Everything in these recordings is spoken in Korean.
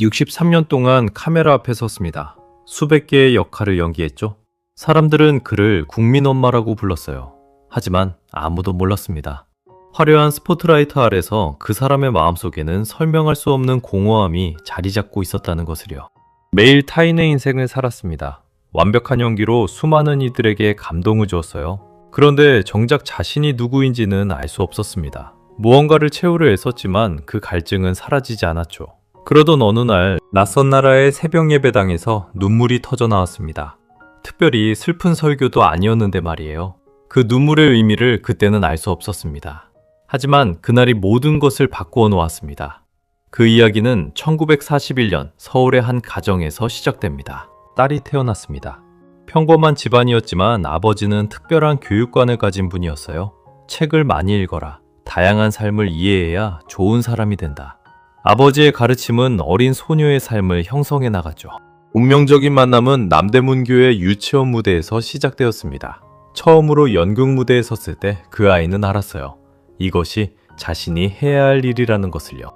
63년 동안 카메라 앞에 섰습니다. 수백 개의 역할을 연기했죠. 사람들은 그를 국민 엄마라고 불렀어요. 하지만 아무도 몰랐습니다. 화려한 스포트라이트 아래서 그 사람의 마음속에는 설명할 수 없는 공허함이 자리 잡고 있었다는 것을요. 매일 타인의 인생을 살았습니다. 완벽한 연기로 수많은 이들에게 감동을 주었어요. 그런데 정작 자신이 누구인지는 알 수 없었습니다. 무언가를 채우려 애썼지만 그 갈증은 사라지지 않았죠. 그러던 어느 날 낯선 나라의 새벽 예배당에서 눈물이 터져 나왔습니다. 특별히 슬픈 설교도 아니었는데 말이에요. 그 눈물의 의미를 그때는 알 수 없었습니다. 하지만 그날이 모든 것을 바꾸어 놓았습니다. 그 이야기는 1941년 서울의 한 가정에서 시작됩니다. 딸이 태어났습니다. 평범한 집안이었지만 아버지는 특별한 교육관을 가진 분이었어요. 책을 많이 읽어라. 다양한 삶을 이해해야 좋은 사람이 된다. 아버지의 가르침은 어린 소녀의 삶을 형성해 나갔죠. 운명적인 만남은 남대문교회 유치원 무대에서 시작되었습니다. 처음으로 연극 무대에 섰을 때 그 아이는 알았어요. 이것이 자신이 해야 할 일이라는 것을요.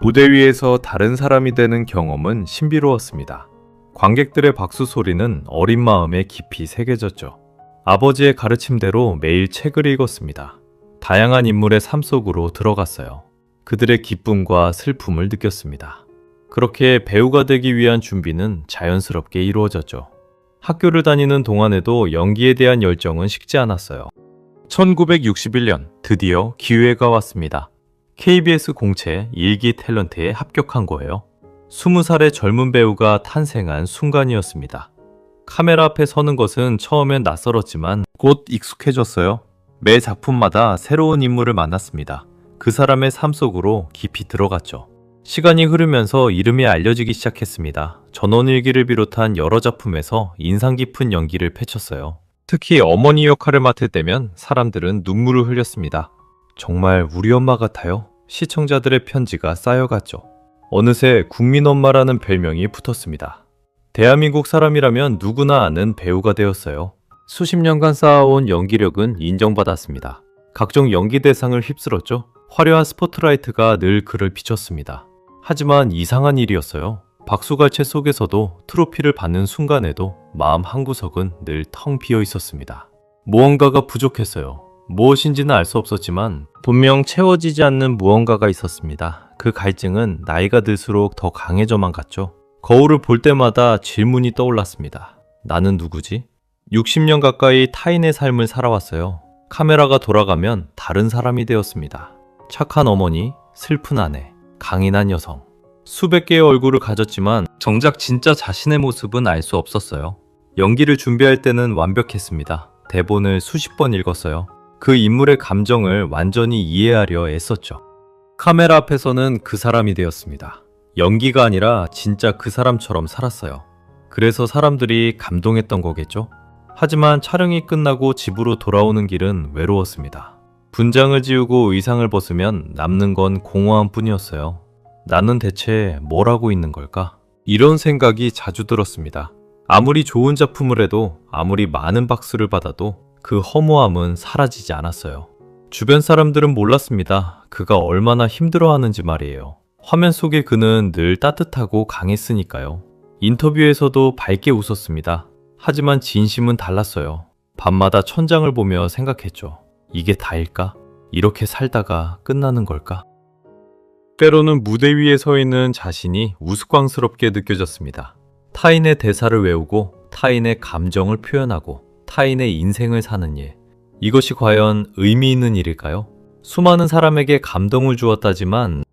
무대 위에서 다른 사람이 되는 경험은 신비로웠습니다. 관객들의 박수 소리는 어린 마음에 깊이 새겨졌죠. 아버지의 가르침대로 매일 책을 읽었습니다. 다양한 인물의 삶 속으로 들어갔어요. 그들의 기쁨과 슬픔을 느꼈습니다. 그렇게 배우가 되기 위한 준비는 자연스럽게 이루어졌죠. 학교를 다니는 동안에도 연기에 대한 열정은 식지 않았어요. 1961년 드디어 기회가 왔습니다. KBS 공채 일기 탤런트에 합격한 거예요. 20살의 젊은 배우가 탄생한 순간이었습니다. 카메라 앞에 서는 것은 처음엔 낯설었지만 곧 익숙해졌어요. 매 작품마다 새로운 인물을 만났습니다. 그 사람의 삶 속으로 깊이 들어갔죠. 시간이 흐르면서 이름이 알려지기 시작했습니다. 전원일기를 비롯한 여러 작품에서 인상 깊은 연기를 펼쳤어요. 특히 어머니 역할을 맡을 때면 사람들은 눈물을 흘렸습니다. 정말 우리 엄마 같아요. 시청자들의 편지가 쌓여갔죠. 어느새 국민 엄마라는 별명이 붙었습니다. 대한민국 사람이라면 누구나 아는 배우가 되었어요. 수십 년간 쌓아온 연기력은 인정받았습니다. 각종 연기 대상을 휩쓸었죠. 화려한 스포트라이트가 늘 그를 비췄습니다. 하지만 이상한 일이었어요. 박수갈채 속에서도 트로피를 받는 순간에도 마음 한구석은 늘 텅 비어 있었습니다. 무언가가 부족했어요. 무엇인지는 알 수 없었지만 분명 채워지지 않는 무언가가 있었습니다. 그 갈증은 나이가 들수록 더 강해져만 갔죠. 거울을 볼 때마다 질문이 떠올랐습니다. 나는 누구지? 60년 가까이 타인의 삶을 살아왔어요. 카메라가 돌아가면 다른 사람이 되었습니다. 착한 어머니, 슬픈 아내, 강인한 여성. 수백 개의 얼굴을 가졌지만 정작 진짜 자신의 모습은 알 수 없었어요. 연기를 준비할 때는 완벽했습니다. 대본을 수십 번 읽었어요. 그 인물의 감정을 완전히 이해하려 애썼죠. 카메라 앞에서는 그 사람이 되었습니다. 연기가 아니라 진짜 그 사람처럼 살았어요. 그래서 사람들이 감동했던 거겠죠? 하지만 촬영이 끝나고 집으로 돌아오는 길은 외로웠습니다. 분장을 지우고 의상을 벗으면 남는 건 공허함 뿐이었어요. 나는 대체 뭘 하고 있는 걸까? 이런 생각이 자주 들었습니다. 아무리 좋은 작품을 해도 아무리 많은 박수를 받아도 그 허무함은 사라지지 않았어요. 주변 사람들은 몰랐습니다. 그가 얼마나 힘들어하는지 말이에요. 화면 속의 그는 늘 따뜻하고 강했으니까요. 인터뷰에서도 밝게 웃었습니다. 하지만 진심은 달랐어요. 밤마다 천장을 보며 생각했죠. 이게 다일까? 이렇게 살다가 끝나는 걸까? 때로는 무대 위에 서 있는 자신이 우스꽝스럽게 느껴졌습니다. 타인의 대사를 외우고 타인의 감정을 표현하고 타인의 인생을 사는 일. 이것이 과연 의미 있는 일일까요? 수많은 사람에게 감동을 주었다지만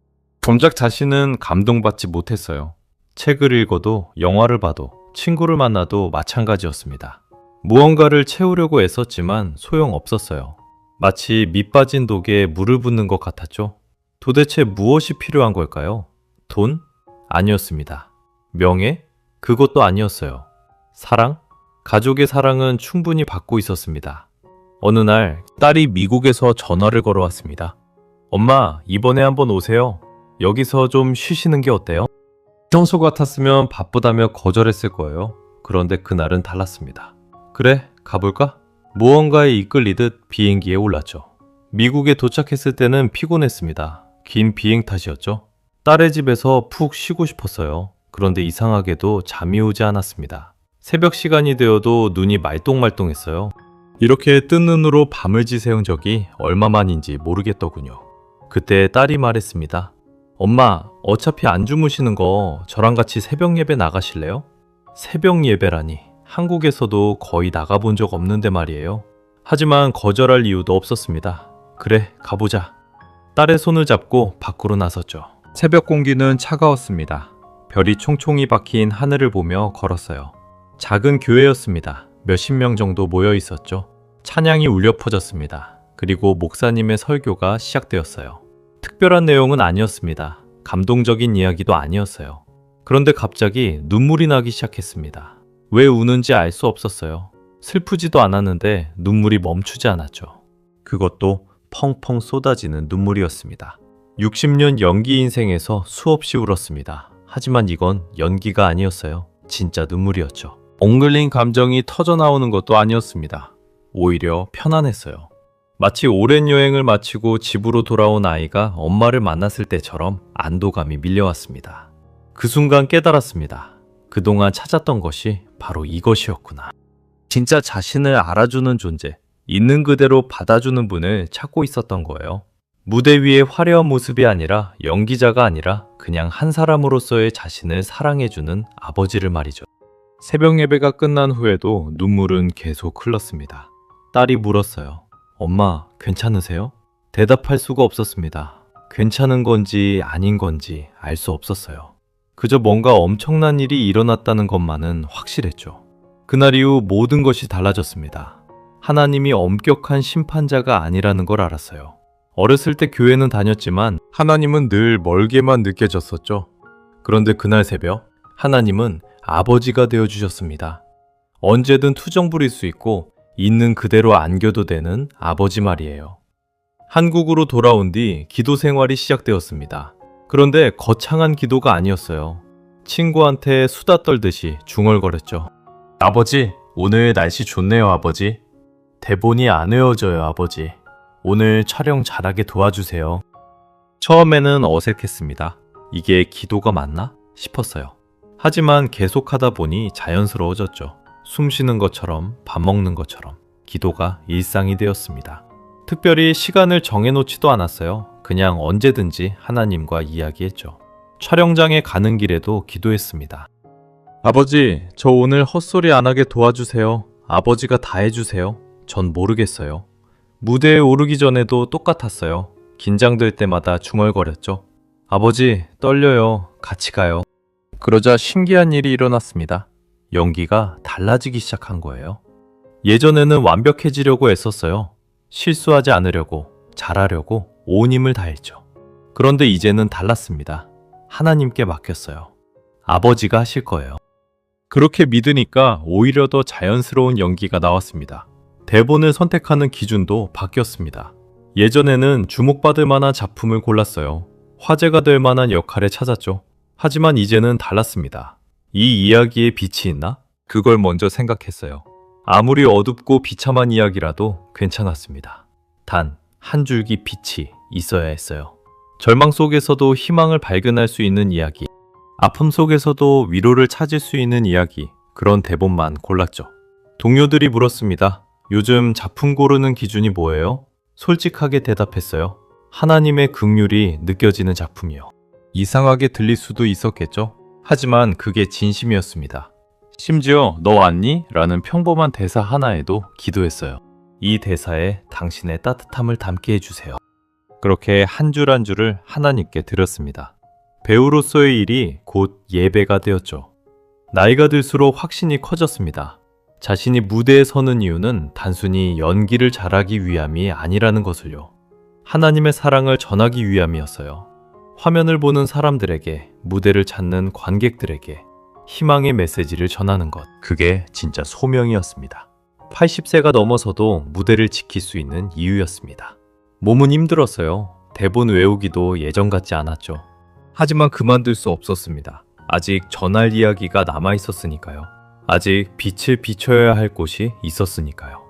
정작 자신은 감동받지 못했어요. 책을 읽어도 영화를 봐도 친구를 만나도 마찬가지였습니다. 무언가를 채우려고 애썼지만 소용없었어요. 마치 밑 빠진 독에 물을 붓는 것 같았죠. 도대체 무엇이 필요한 걸까요? 돈? 아니었습니다. 명예? 그것도 아니었어요. 사랑? 가족의 사랑은 충분히 받고 있었습니다. 어느 날 딸이 미국에서 전화를 걸어왔습니다. 엄마, 이번에 한번 오세요. 여기서 좀 쉬시는 게 어때요? 평소 같았으면 바쁘다며 거절했을 거예요. 그런데 그날은 달랐습니다. 그래, 가볼까? 무언가에 이끌리듯 비행기에 올랐죠. 미국에 도착했을 때는 피곤했습니다. 긴 비행 탓이었죠. 딸의 집에서 푹 쉬고 싶었어요. 그런데 이상하게도 잠이 오지 않았습니다. 새벽 시간이 되어도 눈이 말똥말똥했어요. 이렇게 뜬 눈으로 밤을 지새운 적이 얼마만인지 모르겠더군요. 그때 딸이 말했습니다. 엄마, 어차피 안 주무시는 거 저랑 같이 새벽 예배 나가실래요? 새벽 예배라니. 한국에서도 거의 나가본 적 없는데 말이에요. 하지만 거절할 이유도 없었습니다. 그래, 가보자. 딸의 손을 잡고 밖으로 나섰죠. 새벽 공기는 차가웠습니다. 별이 총총이 박힌 하늘을 보며 걸었어요. 작은 교회였습니다. 몇십 명 정도 모여 있었죠. 찬양이 울려 퍼졌습니다. 그리고 목사님의 설교가 시작되었어요. 특별한 내용은 아니었습니다. 감동적인 이야기도 아니었어요. 그런데 갑자기 눈물이 나기 시작했습니다. 왜 우는지 알 수 없었어요. 슬프지도 않았는데 눈물이 멈추지 않았죠. 그것도 펑펑 쏟아지는 눈물이었습니다. 60년 연기 인생에서 수없이 울었습니다. 하지만 이건 연기가 아니었어요. 진짜 눈물이었죠. 엉글린 감정이 터져 나오는 것도 아니었습니다. 오히려 편안했어요. 마치 오랜 여행을 마치고 집으로 돌아온 아이가 엄마를 만났을 때처럼 안도감이 밀려왔습니다. 그 순간 깨달았습니다. 그동안 찾았던 것이 바로 이것이었구나. 진짜 자신을 알아주는 존재, 있는 그대로 받아주는 분을 찾고 있었던 거예요. 무대 위의 화려한 모습이 아니라 연기자가 아니라 그냥 한 사람으로서의 자신을 사랑해주는 아버지를 말이죠. 새벽 예배가 끝난 후에도 눈물은 계속 흘렀습니다. 딸이 물었어요. 엄마, 괜찮으세요? 대답할 수가 없었습니다. 괜찮은 건지 아닌 건지 알 수 없었어요. 그저 뭔가 엄청난 일이 일어났다는 것만은 확실했죠. 그날 이후 모든 것이 달라졌습니다. 하나님이 엄격한 심판자가 아니라는 걸 알았어요. 어렸을 때 교회는 다녔지만 하나님은 늘 멀게만 느껴졌었죠. 그런데 그날 새벽 하나님은 아버지가 되어 주셨습니다. 언제든 투정 부릴 수 있고 있는 그대로 안겨도 되는 아버지 말이에요. 한국으로 돌아온 뒤 기도 생활이 시작되었습니다. 그런데 거창한 기도가 아니었어요. 친구한테 수다 떨듯이 중얼거렸죠. 아버지, 오늘 날씨 좋네요, 아버지. 대본이 안 외워져요, 아버지. 오늘 촬영 잘하게 도와주세요. 처음에는 어색했습니다. 이게 기도가 맞나? 싶었어요. 하지만 계속하다 보니 자연스러워졌죠. 숨 쉬는 것처럼 밥 먹는 것처럼 기도가 일상이 되었습니다. 특별히 시간을 정해놓지도 않았어요. 그냥 언제든지 하나님과 이야기했죠. 촬영장에 가는 길에도 기도했습니다. 아버지, 저 오늘 헛소리 안 하게 도와주세요. 아버지가 다 해주세요. 전 모르겠어요. 무대에 오르기 전에도 똑같았어요. 긴장될 때마다 중얼거렸죠. 아버지, 떨려요. 같이 가요. 그러자 신기한 일이 일어났습니다. 연기가 달라지기 시작한 거예요. 예전에는 완벽해지려고 애썼어요. 실수하지 않으려고, 잘하려고 온 힘을 다했죠. 그런데 이제는 달랐습니다. 하나님께 맡겼어요. 아버지가 하실 거예요. 그렇게 믿으니까 오히려 더 자연스러운 연기가 나왔습니다. 대본을 선택하는 기준도 바뀌었습니다. 예전에는 주목받을 만한 작품을 골랐어요. 화제가 될 만한 역할에 찾았죠. 하지만 이제는 달랐습니다. 이 이야기에 빛이 있나? 그걸 먼저 생각했어요. 아무리 어둡고 비참한 이야기라도 괜찮았습니다. 단, 한 줄기 빛이 있어야 했어요. 절망 속에서도 희망을 발견할 수 있는 이야기. 아픔 속에서도 위로를 찾을 수 있는 이야기. 그런 대본만 골랐죠. 동료들이 물었습니다. 요즘 작품 고르는 기준이 뭐예요? 솔직하게 대답했어요. 하나님의 긍휼이 느껴지는 작품이요. 이상하게 들릴 수도 있었겠죠? 하지만 그게 진심이었습니다. 심지어 너 왔니? 라는 평범한 대사 하나에도 기도했어요. 이 대사에 당신의 따뜻함을 담게 해주세요. 그렇게 한 줄 한 줄을 하나님께 드렸습니다. 배우로서의 일이 곧 예배가 되었죠. 나이가 들수록 확신이 커졌습니다. 자신이 무대에 서는 이유는 단순히 연기를 잘하기 위함이 아니라는 것을요. 하나님의 사랑을 전하기 위함이었어요. 화면을 보는 사람들에게, 무대를 찾는 관객들에게 희망의 메시지를 전하는 것. 그게 진짜 소명이었습니다. 80세가 넘어서도 무대를 지킬 수 있는 이유였습니다. 몸은 힘들었어요. 대본 외우기도 예전 같지 않았죠. 하지만 그만둘 수 없었습니다. 아직 전할 이야기가 남아 있었으니까요. 아직 빛을 비춰야 할 곳이 있었으니까요.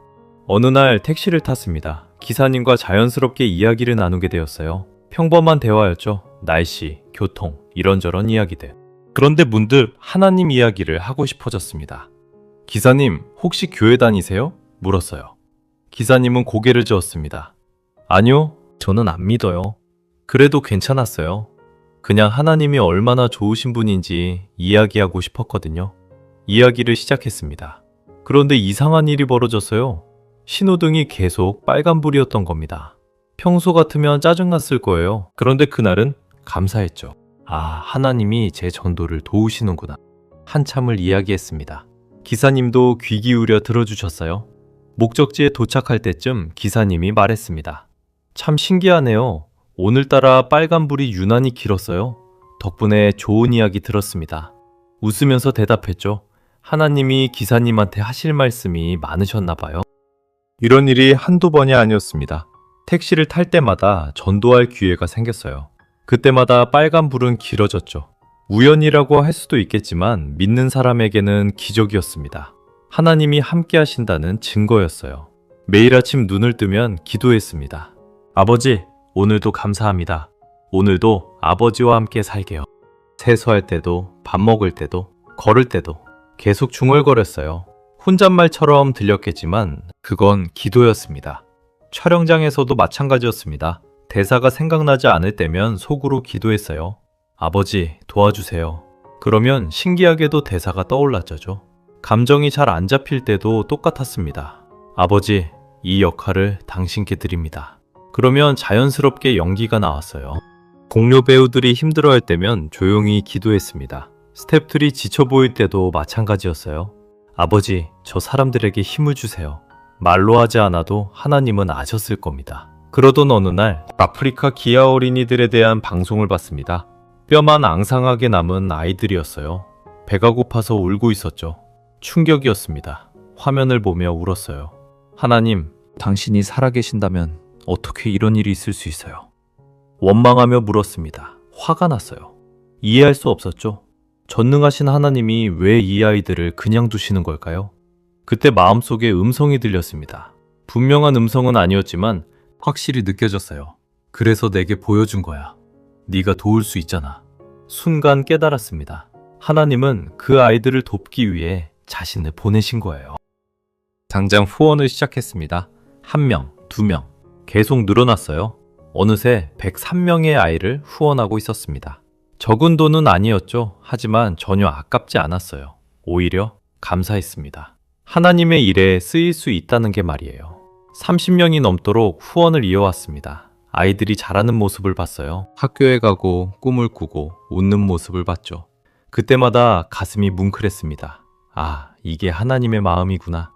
어느 날 택시를 탔습니다. 기사님과 자연스럽게 이야기를 나누게 되었어요. 평범한 대화였죠. 날씨, 교통, 이런저런 이야기들. 그런데 문득 하나님 이야기를 하고 싶어졌습니다. 기사님, 혹시 교회 다니세요? 물었어요. 기사님은 고개를 저었습니다. 아니요, 저는 안 믿어요. 그래도 괜찮았어요. 그냥 하나님이 얼마나 좋으신 분인지 이야기하고 싶었거든요. 이야기를 시작했습니다. 그런데 이상한 일이 벌어졌어요. 신호등이 계속 빨간불이었던 겁니다. 평소 같으면 짜증났을 거예요. 그런데 그날은 감사했죠. 아, 하나님이 제 전도를 도우시는구나. 한참을 이야기했습니다. 기사님도 귀 기울여 들어주셨어요. 목적지에 도착할 때쯤 기사님이 말했습니다. 참 신기하네요. 오늘따라 빨간불이 유난히 길었어요. 덕분에 좋은 이야기 들었습니다. 웃으면서 대답했죠. 하나님이 기사님한테 하실 말씀이 많으셨나 봐요. 이런 일이 한두 번이 아니었습니다. 택시를 탈 때마다 전도할 기회가 생겼어요. 그때마다 빨간불은 길어졌죠. 우연이라고 할 수도 있겠지만 믿는 사람에게는 기적이었습니다. 하나님이 함께 하신다는 증거였어요. 매일 아침 눈을 뜨면 기도했습니다. 아버지, 오늘도 감사합니다. 오늘도 아버지와 함께 살게요. 세수할 때도, 밥 먹을 때도, 걸을 때도 계속 중얼거렸어요. 혼잣말처럼 들렸겠지만 그건 기도였습니다. 촬영장에서도 마찬가지였습니다. 대사가 생각나지 않을 때면 속으로 기도했어요. 아버지, 도와주세요. 그러면 신기하게도 대사가 떠올랐죠. 감정이 잘 안 잡힐 때도 똑같았습니다. 아버지, 이 역할을 당신께 드립니다. 그러면 자연스럽게 연기가 나왔어요. 동료 배우들이 힘들어할 때면 조용히 기도했습니다. 스탭들이 지쳐 보일 때도 마찬가지였어요. 아버지, 저 사람들에게 힘을 주세요. 말로 하지 않아도 하나님은 아셨을 겁니다. 그러던 어느 날 아프리카 기아 어린이들에 대한 방송을 봤습니다. 뼈만 앙상하게 남은 아이들이었어요. 배가 고파서 울고 있었죠. 충격이었습니다. 화면을 보며 울었어요. 하나님, 당신이 살아계신다면 어떻게 이런 일이 있을 수 있어요? 원망하며 물었습니다. 화가 났어요. 이해할 수 없었죠. 전능하신 하나님이 왜 이 아이들을 그냥 두시는 걸까요? 그때 마음속에 음성이 들렸습니다. 분명한 음성은 아니었지만 확실히 느껴졌어요. 그래서 내게 보여준 거야. 네가 도울 수 있잖아. 순간 깨달았습니다. 하나님은 그 아이들을 돕기 위해 자신을 보내신 거예요. 당장 후원을 시작했습니다. 한 명, 두 명. 계속 늘어났어요. 어느새 103명의 아이를 후원하고 있었습니다. 적은 돈은 아니었죠. 하지만 전혀 아깝지 않았어요. 오히려 감사했습니다. 하나님의 일에 쓰일 수 있다는 게 말이에요. 30명이 넘도록 후원을 이어왔습니다. 아이들이 자라는 모습을 봤어요. 학교에 가고 꿈을 꾸고 웃는 모습을 봤죠. 그때마다 가슴이 뭉클했습니다. 아, 이게 하나님의 마음이구나.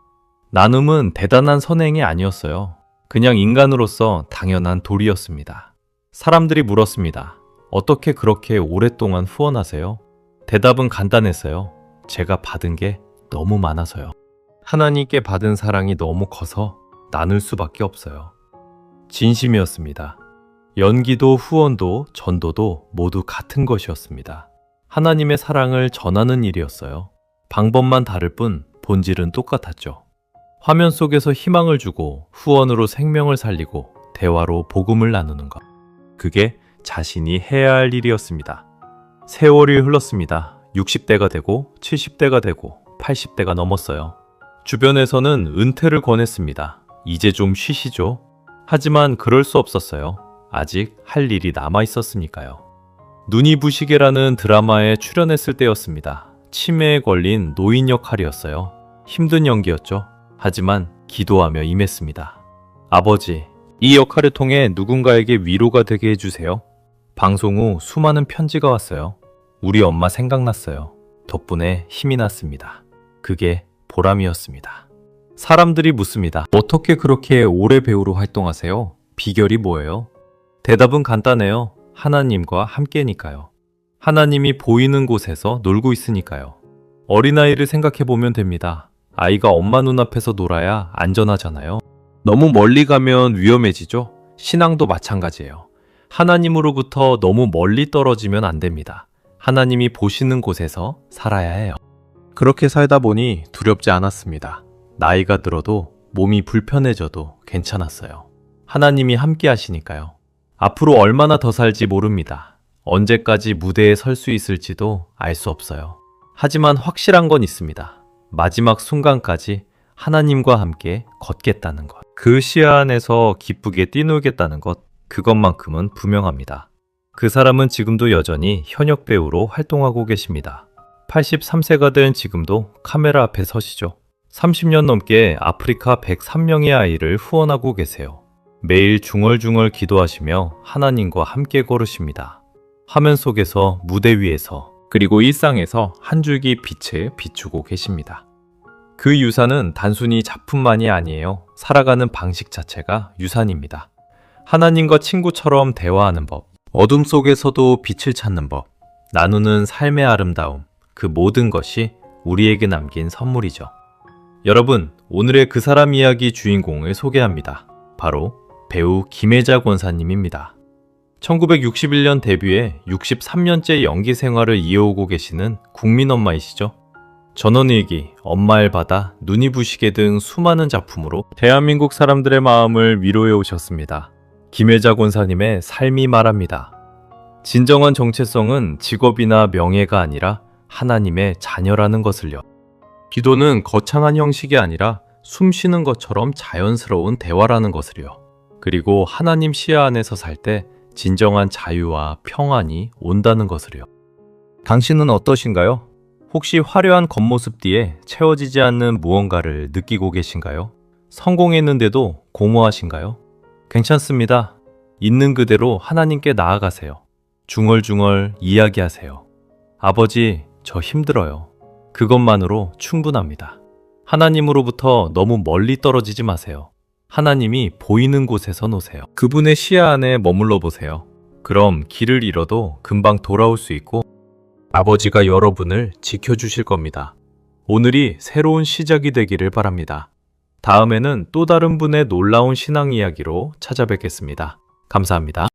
나눔은 대단한 선행이 아니었어요. 그냥 인간으로서 당연한 도리였습니다. 사람들이 물었습니다. 어떻게 그렇게 오랫동안 후원하세요? 대답은 간단했어요. 제가 받은 게 너무 많아서요. 하나님께 받은 사랑이 너무 커서 나눌 수밖에 없어요. 진심이었습니다. 연기도 후원도 전도도 모두 같은 것이었습니다. 하나님의 사랑을 전하는 일이었어요. 방법만 다를 뿐 본질은 똑같았죠. 화면 속에서 희망을 주고 후원으로 생명을 살리고 대화로 복음을 나누는 것. 그게 자신이 해야 할 일이었습니다. 세월이 흘렀습니다. 60대가 되고 70대가 되고 80대가 넘었어요. 주변에서는 은퇴를 권했습니다. 이제 좀 쉬시죠. 하지만 그럴 수 없었어요. 아직 할 일이 남아 있었으니까요. 눈이 부시게라는 드라마에 출연했을 때였습니다. 치매에 걸린 노인 역할이었어요. 힘든 연기였죠. 하지만 기도하며 임했습니다. 아버지, 이 역할을 통해 누군가에게 위로가 되게 해주세요. 방송 후 수많은 편지가 왔어요. 우리 엄마 생각났어요. 덕분에 힘이 났습니다. 그게 보람이었습니다. 사람들이 묻습니다. 어떻게 그렇게 오래 배우로 활동하세요? 비결이 뭐예요? 대답은 간단해요. 하나님과 함께니까요. 하나님이 보이는 곳에서 놀고 있으니까요. 어린아이를 생각해 보면 됩니다. 아이가 엄마 눈앞에서 놀아야 안전하잖아요. 너무 멀리 가면 위험해지죠? 신앙도 마찬가지예요. 하나님으로부터 너무 멀리 떨어지면 안 됩니다. 하나님이 보시는 곳에서 살아야 해요. 그렇게 살다 보니 두렵지 않았습니다. 나이가 들어도 몸이 불편해져도 괜찮았어요. 하나님이 함께 하시니까요. 앞으로 얼마나 더 살지 모릅니다. 언제까지 무대에 설 수 있을지도 알 수 없어요. 하지만 확실한 건 있습니다. 마지막 순간까지 하나님과 함께 걷겠다는 것. 그 시야 안에서 기쁘게 뛰놀겠다는 것. 그것만큼은 분명합니다. 그 사람은 지금도 여전히 현역 배우로 활동하고 계십니다. 83세가 된 지금도 카메라 앞에 서시죠. 30년 넘게 아프리카 103명의 아이를 후원하고 계세요. 매일 중얼중얼 기도하시며 하나님과 함께 걸으십니다. 화면 속에서 무대 위에서 그리고 일상에서 한 줄기 빛을 비추고 계십니다. 그 유산은 단순히 작품만이 아니에요. 살아가는 방식 자체가 유산입니다. 하나님과 친구처럼 대화하는 법, 어둠 속에서도 빛을 찾는 법, 나누는 삶의 아름다움, 그 모든 것이 우리에게 남긴 선물이죠. 여러분, 오늘의 그 사람 이야기 주인공을 소개합니다. 바로 배우 김혜자 권사님입니다. 1961년 데뷔해 63년째 연기 생활을 이어오고 계시는 국민 엄마이시죠. 전원일기, 엄마를 받아 눈이 부시게 등 수많은 작품으로 대한민국 사람들의 마음을 위로해 오셨습니다. 김혜자 권사님의 삶이 말합니다. 진정한 정체성은 직업이나 명예가 아니라 하나님의 자녀라는 것을요. 기도는 거창한 형식이 아니라 숨 쉬는 것처럼 자연스러운 대화라는 것을요. 그리고 하나님 시야 안에서 살 때 진정한 자유와 평안이 온다는 것을요. 당신은 어떠신가요? 혹시 화려한 겉모습 뒤에 채워지지 않는 무언가를 느끼고 계신가요? 성공했는데도 공허하신가요? 괜찮습니다. 있는 그대로 하나님께 나아가세요. 중얼중얼 이야기하세요. 아버지, 저 힘들어요. 그것만으로 충분합니다. 하나님으로부터 너무 멀리 떨어지지 마세요. 하나님이 보이는 곳에서 노세요. 그분의 시야 안에 머물러 보세요. 그럼 길을 잃어도 금방 돌아올 수 있고 아버지가 여러분을 지켜주실 겁니다. 오늘이 새로운 시작이 되기를 바랍니다. 다음에는 또 다른 분의 놀라운 신앙 이야기로 찾아뵙겠습니다. 감사합니다.